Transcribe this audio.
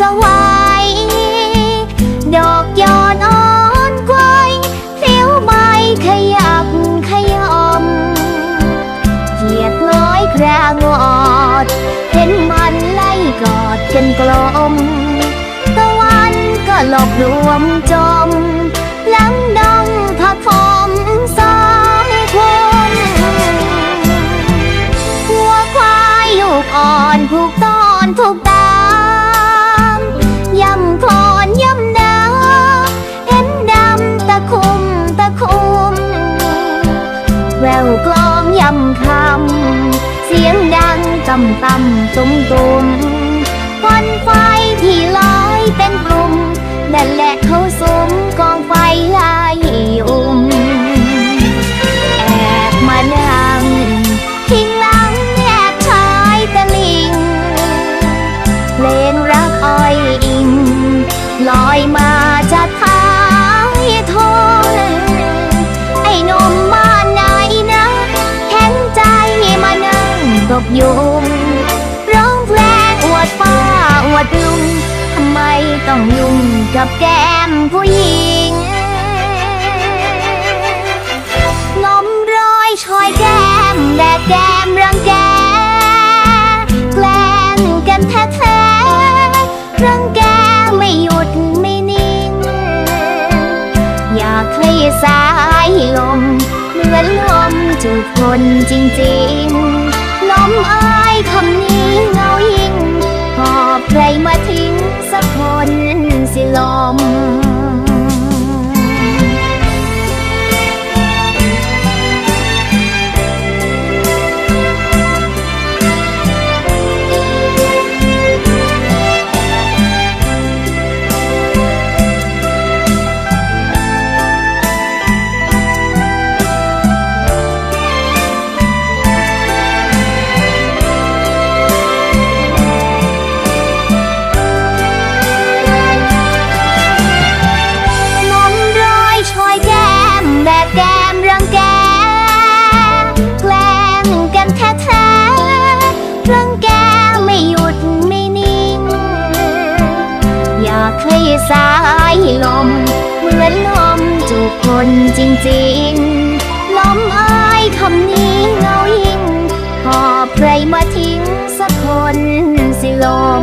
สวัยดอกยอนอ่อนกวายเสียวใบขยับขยอมเหยียดน้อยแครงอด เห็นมันไล่กอดกันกลม ตะวันก็หลบรวมจมลังดองผักฟอมสองคนหัวควายอยู่อ่อนผูกตอนผูกตา ย่ำโคลนย่ำนาเห็นดำตะคุมตะคุม แววกลองยำคำ เสียงดังต่ำต่ำตุ้มตุ้มควันไฟที่ ลอยมาจากท้ายทนไอ้นมมาไหนนะแข็งใจมานั่งตบยุงร้องเพลงอวดป้าอวดลุงทำไมต้องยุ่งกับแก้มผู้หญิงนมร้อยชอยแก้มแดกแก้มรังแกแกล้งกันแท้ๆรังแก คนจริงๆ น้อมอายคำนี้เงา สายลม เหมือนลมจูบคนจริงๆ ลมอายคำนี้เงายิ่งหอบใครมาทิ้งสักคนสิลม